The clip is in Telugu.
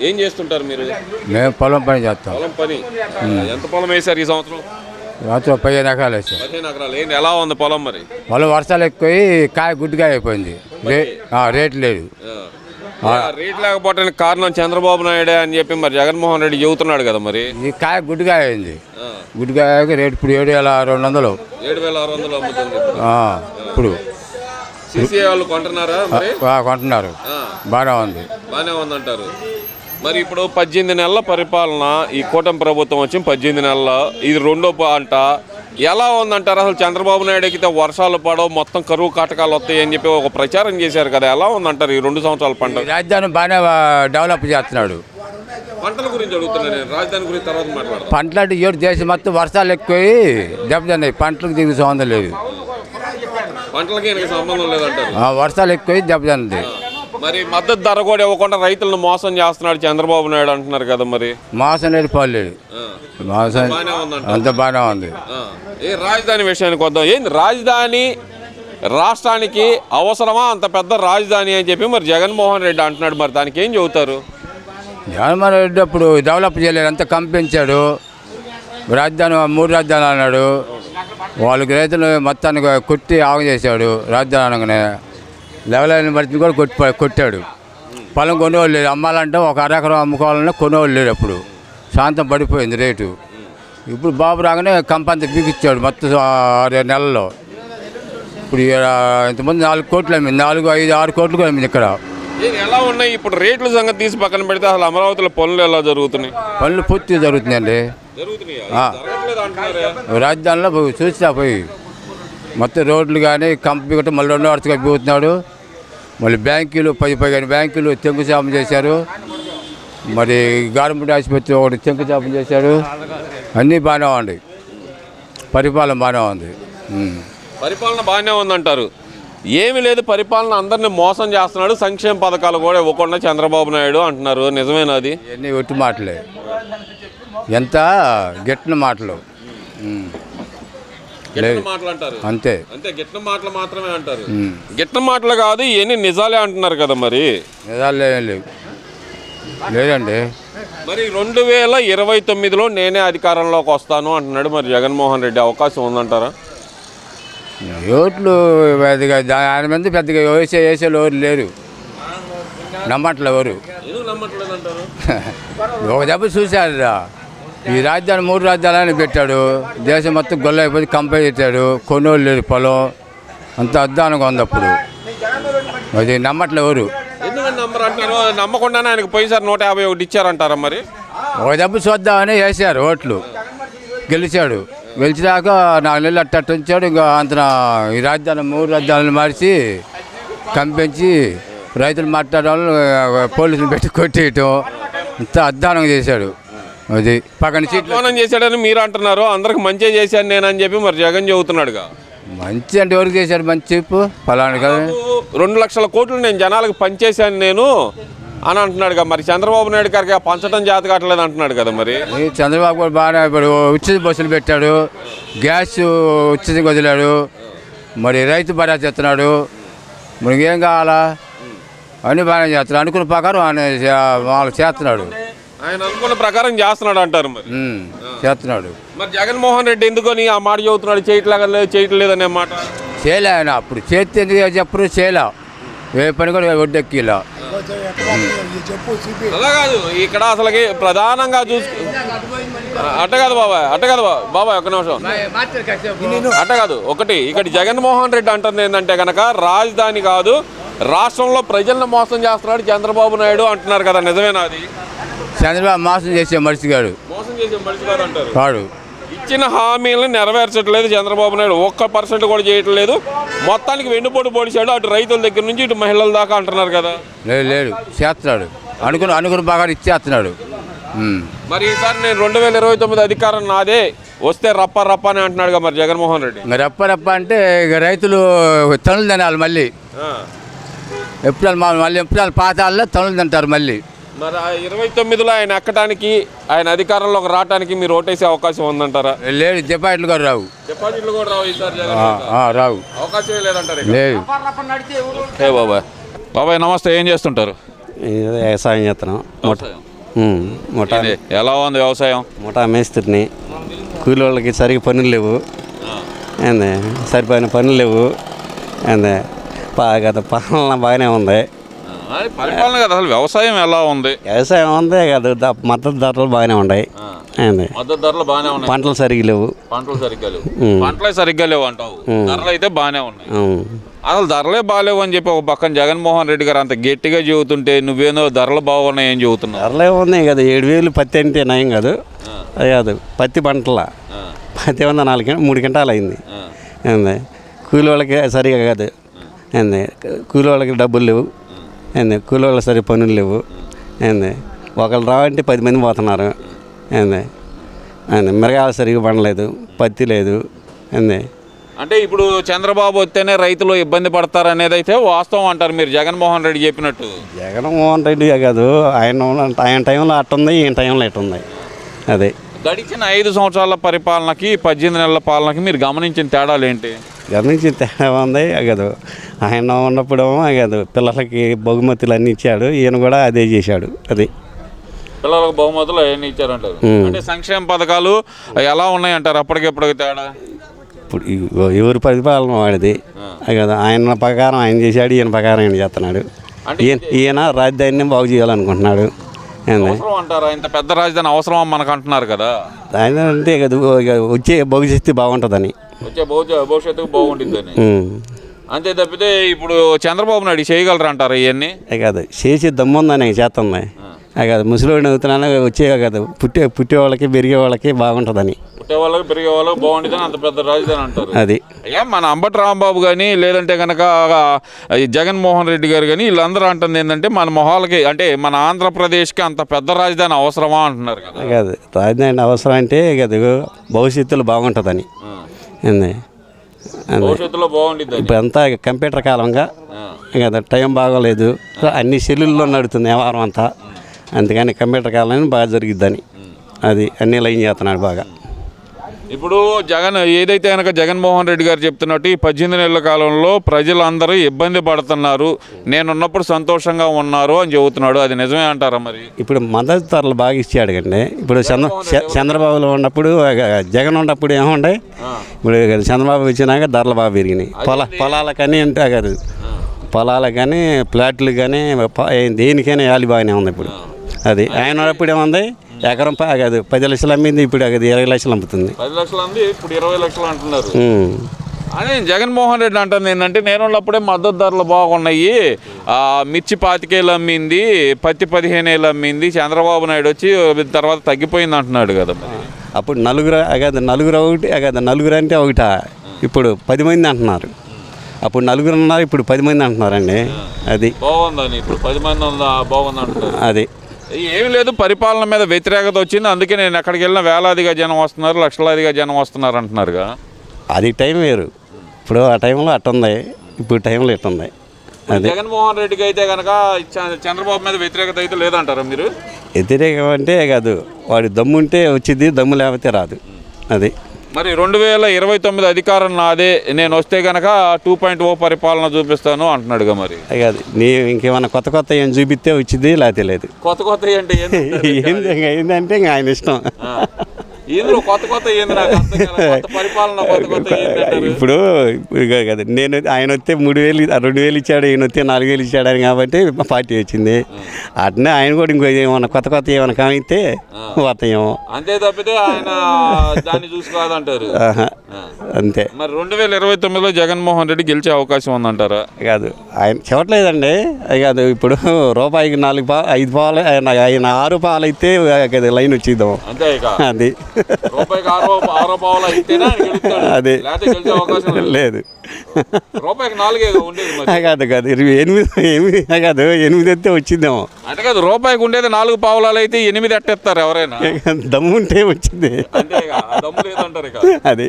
ఏం చేస్తుంటారు మీరు? మేము పొలం పని చేస్తాం. పొలం పని. ఎంత పొలం వేశారు ఈ సంవత్సరం? రాత్రి పదిహేను ఎకరాలు వేసాం పదిహేను ఎకరాలు. ఏంటి ఎలా ఉంది పొలం మరి? పొలం వర్షాలు ఎక్కువ కాయ గుడ్డుగా అయిపోయింది. రేటు లేదు. రేట్ లేకపోవడానికి కారణం చంద్రబాబు నాయుడే అని చెప్పి మరి జగన్మోహన్ రెడ్డి చెబుతున్నాడు కదా మరి? ఈ కాయ గుడ్డుగా అయింది. గుడ్డుగా రేటు ఇప్పుడు ఏడు వేల రెండు వందలు. ఏడు వేల ఆరు వందలు అమ్ముతుంది ఇప్పుడు. సిసిఐ వాళ్ళు కొంటున్నారా కొంటున్నారు. ఆ, బాగానే ఉంది. బాగానే ఉందంటారు. మరి ఇప్పుడు పద్దెనిమిది నెలల పరిపాలన ఈ కూటమి ప్రభుత్వం వచ్చి పద్దెనిమిది నెలల ఇది రెండో అంట. ఎలా ఉందంటారు? అసలు చంద్రబాబు నాయుడు ఎక్కితే వర్షాలు పడవు మొత్తం కరువు కాటకాలు వస్తాయి అని చెప్పి ఒక ప్రచారం చేశారు కదా. ఎలా ఉందంటారు ఈ రెండు సంవత్సరాల పంట? రాజధాని బాగానే డెవలప్ చేస్తున్నాడు. పంటల గురించి అడుగుతున్నా నేను. రాజధాని గురించి తర్వాత మాట్లాడదాం. పంటలు అంటే ఏడు దేశం మొత్తం వర్షాలు ఎక్కువ దెబ్బతిన్నాయి. పంటలకు దిగు సంబంధం లేదు. పంటలకి సంబంధం లేదంటారు. వర్షాలు ఎక్కువ దెబ్బతిన్నది మరి మద్దతు ధర కూడా ఇవ్వకుండా రైతులను మోసం చేస్తున్నాడు చంద్రబాబు నాయుడు అంటున్నారు కదా మరి. మాసం లేదు పాలు లేదు ఆ, మాసం అంత బాగానే ఉంది. ఏ రాజధాని విషయానికి వద్దాం. ఏంది రాజధాని రాష్ట్రానికి అవసరమా? అంత పెద్ద రాజధాని అని చెప్పి మరి జగన్మోహన్ రెడ్డి అంటున్నాడు మరి. దానికి ఏం చెబుతారు? జగన్మోహన్ రెడ్డి అప్పుడు డెవలప్ చేయలేదు. అంత కంపించాడు. రాజధాని మూడు రాజధానులు అన్నాడు. వాళ్ళకి రైతులు మొత్తానికి కొట్టి ఆగం చేశాడు రాజధాని అనగానే లెవెల్ అయిన బట్టి కూడా కొట్టి కొట్టాడు. పొలం కొనేవాళ్ళు లేరు. అమ్మాలంటే ఒక అరెకరం అమ్ముకోవాలన్నా కొనేవాళ్ళు లేరు అప్పుడు శాంతం పడిపోయింది రేటు. ఇప్పుడు బాబు రాగానే కంపంత బీగిచ్చాడు మొత్తం ఆరు నెలల్లో ఇప్పుడు ఇంతమంది నాలుగు కోట్లు అమ్మింది. నాలుగు ఐదు ఆరు కోట్లు కూడా అమ్మింది ఇక్కడ. ఎలా ఉన్నాయి? ఇప్పుడు రేట్ల సంగతి తీసి పక్కన పెడితే అసలు అమరావతిలో పనులు ఎలా జరుగుతున్నాయి? పనులు పూర్తిగా జరుగుతున్నాయండి. రాజధానిలో పోయి చూసినా పోయి. మొత్తం రోడ్లు కానీ కంపెనీ మళ్ళీ రెండో వరుసగా పోతున్నాడు మళ్ళీ బ్యాంకులు పది పదిహేను బ్యాంకులు శంకుస్థాపన చేశారు. మరి గవర్నమెంట్ ఆసుపత్రి ఒకటి శంకుస్థాపన చేశాడు అన్నీ బాగానే ఉంది. పరిపాలన బాగానే ఉంది. పరిపాలన బాగానే ఉందంటారు. ఏమీ లేదు పరిపాలన అందరిని మోసం చేస్తున్నాడు. సంక్షేమ పథకాలు కూడా ఇవ్వకుండా చంద్రబాబు నాయుడు అంటున్నారు. నిజమేనా అది? ఇవన్నీ ఒట్టి మాటలే. ఎంత? గిట్టిన మాటలు. మాటలు అంటారు అంతే. అంతే గిట్టిన మాటలు మాత్రమే అంటారు. గిట్టిన మాటలు కాదు ఇవన్నీ నిజాలే అంటున్నారు కదా మరి. నిజాలు లేవు. లేదండి. మరి రెండు వేల ఇరవై తొమ్మిదిలో నేనే అధికారంలోకి వస్తాను అంటున్నాడు మరి జగన్మోహన్ రెడ్డి. అవకాశం ఉందంటారా? ఓట్లు పెద్దగా దాని మీద పెద్దగా వేసే వేసేలు ఎవరు లేరు నమ్మట్లే ఎవరు. ఎందుకు నమ్మట్లేదు అంటారు ఒక దెబ్బ చూశారు. ఈ రాజధాని మూడు రాజధాని పెట్టాడు. దేశం మొత్తం గొల్ల అయిపోయి కంపెనీ పెట్టాడు కొనుగోలు లేరు పొలం. అంత అద్దానంగా ఉంది అప్పుడు. అది నమ్మట్లే ఎవరు. అంటారు? నమ్మకుండానే ఆయనకు నూట యాభై ఒకటి ఇచ్చారంటారా మరి? ఒక దెబ్బ చూద్దామని వేసారు ఓట్లు. గెలిచాడు. గెలిచినాక నాలుగు నెలలు అట్ట అట్ట ఉంచాడు. ఇంకా అంత ఈ రాజధాని మూడు రాజధానులు మార్చి కంపించి రైతులు మాట్లాడే వాళ్ళు పోలీసులు పెట్టి కొట్టేయటం. ఇంత అద్దానంగా చేశాడు. అది. పక్కన సీట్లు. అధ్వానం చేశాడని మీరు అంటున్నారు అందరికి మంచి చేశాను నేను అని చెప్పి మరి జగన్ చెబుతున్నాడుగా. మంచి అంటే ఎవరికి చేశాడు? మంచి చెప్పు. ఫలానా కదా. రెండు లక్షల కోట్లు నేను జనాలకు పంచేశాను నేను అని అంటున్నాడుగా. మరి చంద్రబాబు నాయుడు గారికి ఆ పంచడం జాత కావట్లేదు అంటున్నాడు కదా మరి. ఈ చంద్రబాబు కూడా బాగానే ఇప్పుడు ఉచిత బస్సులు పెట్టాడు గ్యాస్ ఉచితంగా వదిలాడు మరి రైతు భరోసా చేస్తున్నాడు మనకి ఏం కావాలా? అన్నీ బాగానే చేస్తున్నాడు. అనుకున్న ప్రకారం ఆయన వాళ్ళు చేస్తున్నాడు. ఆయన అనుకున్న ప్రకారం చేస్తున్నాడు అంటారు మరి. ఉమ్, చేస్తున్నాడు. మరి జగన్మోహన్ రెడ్డి ఎందుకని ఆ మాట చెబుతున్నాడు? చేయట్లేక లేదు చేయట్లేదు అనే మాట? చేయలే ఆయన అప్పుడు. చేస్తే ఎందుకు చెప్పరు? చేయలే. ఏ పని కూడా ఒడ్డెక్కిలా అలా కాదు ఇక్కడ అసలుకి ప్రధానంగా చూసు అట్ట కాదు బాబాయ్ అట్ట కాదు బాబాయ్ ఒక్క నిమిషం. అట్ట కాదు ఒకటి ఇక్కడ జగన్మోహన్ రెడ్డి అంటుంది ఏంటంటే కనుక రాజధాని కాదు రాష్ట్రంలో ప్రజలను మోసం చేస్తున్నాడు చంద్రబాబు నాయుడు అంటున్నారు కదా నిజమేనా అది? చంద్రబాబు మోసం చేసే మనిషిగాడు మోసం చేసే మనిషి కాదు అంటారు. ఇచ్చిన హామీలను నెరవేర్చట్లేదు చంద్రబాబు నాయుడు. ఒక్క పర్సెంట్ కూడా చేయట్లేదు. మొత్తానికి వెన్నుపోటు పొడిచాడు అటు రైతుల దగ్గర నుంచి ఇటు మహిళల దాకా అంటున్నారు కదా. లేడు లేడు చేస్తున్నాడు. అనుకున్న అనుకున్న బాగా ఇచ్చేస్తున్నాడు. మరి ఈసారి నేను రెండు వేల ఇరవై తొమ్మిది అధికారం నాదే. వస్తే రప్ప రప్ప అని అంటున్నాడుగా మరి జగన్మోహన్ రెడ్డి. రెప్ప రెప్ప అంటే ఇక రైతులు తనులు తినాలి మళ్ళీ. ఎప్పుడు మళ్ళీ ఎప్పుడు పాతాల్లో తనులు తింటారు మళ్ళీ. మరి ఆ ఇరవై తొమ్మిదిలో ఆయన ఎక్కడానికి ఆయన అధికారంలోకి రావడానికి మీరు ఓటేసే అవకాశం ఉందంటారా? లేడు డిపాజిట్లు కూడా రావు. డిపాజిట్లు కూడా రావు ఈసారి జగన్ ఆ, ఆ, రావు. అవకాశమే లేదంటారు ఇక. లేదు. ఏ బాబాయ్. బాబాయ్ నమస్తే ఏం చేస్తుంటారు? ఇది వ్యవసాయం చేస్తున్నాం. ఉమ్, ముఠా ఇది ఎలా ఉంది వ్యవసాయం? ముఠా మేస్త్రిని. కూలి వాళ్ళకి సరిగ్గా పనులు లేవు. ఏంది సరిపోయిన పనులు లేవు. ఏంది బాగా పాలన బాగానే ఉంది. పరిపాలన కదా అసలు వ్యవసాయం ఎలా ఉంది? వ్యవసాయం ఉంది కదా మద్దతు ధరలు బాగానే ఉన్నాయి. మద్దతు ధరలు బాగానే ఉన్నాయి. పంటలు సరిగ్గా లేవు. పంటలు సరిగ్గా లేవు. పంటలే సరిగ్గా లేవు అంటావు. ధరలు అయితే బాగానే ఉన్నాయి. అసలు ధరలే బాగాలేవు అని చెప్పి ఒక పక్కన జగన్మోహన్ రెడ్డి గారు అంత గట్టిగా చెబుతుంటే నువ్వేనో ధరలు బాగున్నాయని చెబుతున్నావు. ధరలే ఉన్నాయి కదా ఏడు వేలు పత్తి అంటే నయం కాదు. అది కాదు పత్తి పంటల. పత్తి వంద నాలుగు మూడు గంటలు అయింది. కూలి వాళ్ళకి సరిగా కాదు. కూలి వాళ్ళకి డబ్బులు లేవు. ఏంది? కూలి వాళ్ళకి సరి పనులు లేవు. ఏంది? ఒకళ్ళు రావంటే పది మంది పోతున్నారు. ఏంది? ఏంది? మిరగాయలు సరిగా పండలేదు. పత్తి లేదు. ఏంది? అంటే ఇప్పుడు చంద్రబాబు వస్తేనే రైతులు ఇబ్బంది పడతారు అనేది అయితే వాస్తవం అంటారు మీరు జగన్మోహన్ రెడ్డి చెప్పినట్టు. జగన్మోహన్ రెడ్డి కాదు. ఆయన ఆయన టైంలో అట్టుంది ఈయన టైంలో ఇట్టుంది అదే. గడిచిన ఐదు సంవత్సరాల పరిపాలనకి పద్దెనిమిది నెలల పాలనకి మీరు గమనించిన తేడాలు ఏంటి? గమనించి తేడా ఉంది? అగదు ఆయన ఉన్నప్పుడేమో అగదు పిల్లలకి బహుమతులు అన్నీ ఇచ్చాడు. ఈయన కూడా అదే చేశాడు. అది. పిల్లలకు బహుమతులు అవన్నీ ఇచ్చారంటారు. అంటే సంక్షేమ పథకాలు ఎలా ఉన్నాయి అంటారు అప్పటికెప్పటికి తేడా? ఇప్పుడు ఎవరి పరిపాలన వాడిది. కదా ఆయన ప్రకారం ఆయన చేశాడు. ఈయన ప్రకారం ఆయన చేస్తున్నాడు. ఈయన ఈయన రాజధానిని బాగు చేయాలనుకుంటున్నాడు. అంటారా? ఇంత పెద్ద రాజధాని అవసరం మనకు అంటున్నారు కదా. ఆయన అంటే వచ్చే భవిష్యత్తు బాగుంటుందని. వచ్చే భవిష్య భవిష్యత్తుకు బాగుంటుందని. అంతే తప్పితే ఇప్పుడు చంద్రబాబు నాయుడు చేయగలరు అంటారు ఇవన్నీ కాదు చేసి దమ్ముందని చేస్తుంది అది కాదు ముసలివాడిని అవుతున్నాను వచ్చే కాదు పుట్టే పుట్టే వాళ్ళకి పెరిగే వాళ్ళకి బాగుంటుందని. పుట్టే వాళ్ళకి పెరిగే వాళ్ళకి బాగుంటుందని అంత పెద్ద రాజధాని అంటారు. అది. అయ్యా మన అంబటి రాంబాబు కానీ లేదంటే కనుక జగన్మోహన్ రెడ్డి గారు కానీ వీళ్ళందరూ అంటుంది ఏంటంటే మన మొహాలకి అంటే మన ఆంధ్రప్రదేశ్కి అంత పెద్ద రాజధాని అవసరమా అంటున్నారు కదా. కాదు రాజధాని అవసరం అంటే కదా భవిష్యత్తులో బాగుంటుందని. అది. ఇప్పుడు అంతా కంప్యూటర్ కాలంగా. కదా టైం బాగోలేదు. అన్ని సెల్లుల్లో నడుతుంది వ్యవహారం అంతా. అందుకని కంప్యూటర్ కాలం బాగా జరిగిద్దని. అది అన్ని లైన్ చేస్తున్నాడు బాగా. ఇప్పుడు జగన్ ఏదైతే కనుక జగన్మోహన్ రెడ్డి గారు చెప్తున్నట్టు ఈ పద్దెనిమిది నెలల కాలంలో ప్రజలందరూ ఇబ్బంది పడుతున్నారు. నేనున్నప్పుడు సంతోషంగా ఉన్నారు అని చెబుతున్నాడు. అది నిజమే అంటారా మరి? ఇప్పుడు మద్దతు ధరలు బాగా ఇచ్చాడు కండి ఇప్పుడు చంద్ర చంద్రబాబులో ఉన్నప్పుడు జగన్ ఉన్నప్పుడు ఏముండే? ఇప్పుడు చంద్రబాబు వచ్చినాక ధరలు బాగా పెరిగినాయి. పొల పొలాలకని అంటే కాదు ప్లాట్లు కానీ ప- దేనికైనా యాలి బాగానే ఉంది ఇప్పుడు. అది. ఆయన ఉన్నప్పుడు ఏముంది? ఎకరం ప- కాదు పది లక్షలు అమ్మింది ఇప్పుడు అది ఇరవై లక్షలు అమ్ముతుంది. పది లక్షలు అంది ఇప్పుడు ఇరవై లక్షలు అంటున్నారు. ఉమ్. అదే జగన్మోహన్ రెడ్డి అంటుంది ఏంటంటే నేనున్నప్పుడే మద్దతు ధరలు బాగున్నాయి. ఆ, మిర్చి పాతికేలు అమ్మింది పత్తి పదిహేను ఏళ్ళు అమ్మింది చంద్రబాబు నాయుడు వచ్చి తర్వాత తగ్గిపోయింది అంటున్నాడు కదా మరి. అప్పుడు నలుగురు కాదు నలుగురు ఒకటి కాదు నలుగురు అంటే ఒకట. ఇప్పుడు పది మంది అంటున్నారు. అప్పుడు నలుగురు ఉన్నారు ఇప్పుడు పది మంది అంటున్నారండి. అది. బాగుందని ఇప్పుడు పది మంది ఉందా? బాగుంది అంటున్నారు అది. ఏమి లేదు పరిపాలన మీద వ్యతిరేకత వచ్చింది. అందుకే నేను ఎక్కడికి వెళ్ళినా వేలాదిగా జనం వస్తున్నారు లక్షలాదిగా జనం వస్తున్నారు అంటున్నారుగా. అది టైం వేరు. ఇప్పుడు ఆ టైంలో అట్టుంది ఇప్పుడు టైంలో ఇట్టుంది అది జగన్మోహన్ రెడ్డికి అయితే కనుక చంద్రబాబు మీద వ్యతిరేకత అయితే లేదంటారా మీరు? వ్యతిరేకం అంటే కాదు వాడి దమ్ముంటే వచ్చింది దమ్ము లేకపోతే రాదు. అది మరి రెండు వేల ఇరవై తొమ్మిది అధికారం నాదే నేను వస్తే కనుక టూ పాయింట్ ఓ పరిపాలన చూపిస్తాను అంటున్నాడుగా మరి. అది నీ ఇంకేమైనా కొత్త కొత్త ఏం చూపిస్తే వచ్చింది లేకపోతే లేదు. కొత్త కొత్త ఇంకా ఏంటంటే ఇంకా ఆయన ఇష్టం. ఏంద్రో కొత్త కొత్త ఏంది నాకు అర్థం కాలే. కొత్త పరిపాలన కొత్త కొత్త ఏంది అంటారు? ఇప్పుడు ఇప్పుడు ఇక కదా నేను ఆయన వస్తే మూడు వేలు రెండు వేలు ఇచ్చాడు ఈయన వస్తే నాలుగు వేలు ఇచ్చాడు అని కాబట్టి పార్టీ వచ్చింది. అట్నే ఆయన కూడా ఇంకో ఏమన్నా కొత్త కొత్త ఏమైనా కామిస్తే వస్తాయేమో. అంతే తప్పితే ఆయన దాన్ని చూసి కాదంటారు ఆహా. అంతే. మరి రెండు వేల ఇరవై తొమ్మిదిలో జగన్మోహన్ రెడ్డి గెలిచే అవకాశం ఉందంటారా? కాదు ఆయన చెప్పట్లేదండి. అది కాదు ఇప్పుడు రూపాయికి నాలుగు పా ఐదు పాలు ఆయన ఆయన ఆరు పాలు అయితే లైన్ వచ్చిద్దాం. అంతే ఇక. అది. రూపాయికి ఆరో ఆరో పావులు అయితేనే ఆయన గెలుస్తాడు. అదే. లేకపోతే గెలిచే అవకాశం లేదు. లేదు. రూపాయికి నాలుగే ఉండేది మరి. కాదు కాదు. ఇరవై ఎనిమిది ఎనిమిది కాదు. ఎనిమిది అయితే వచ్చిద్దాం అంటే కాదు రూపాయికి ఉండేది నాలుగు పావులాలు అయితే ఎనిమిది అట్టేస్తారు ఎవరైనా. దమ్ముంటే వచ్చింది. అంతే ఇక దమ్ము లేదంటారు ఇక. అది.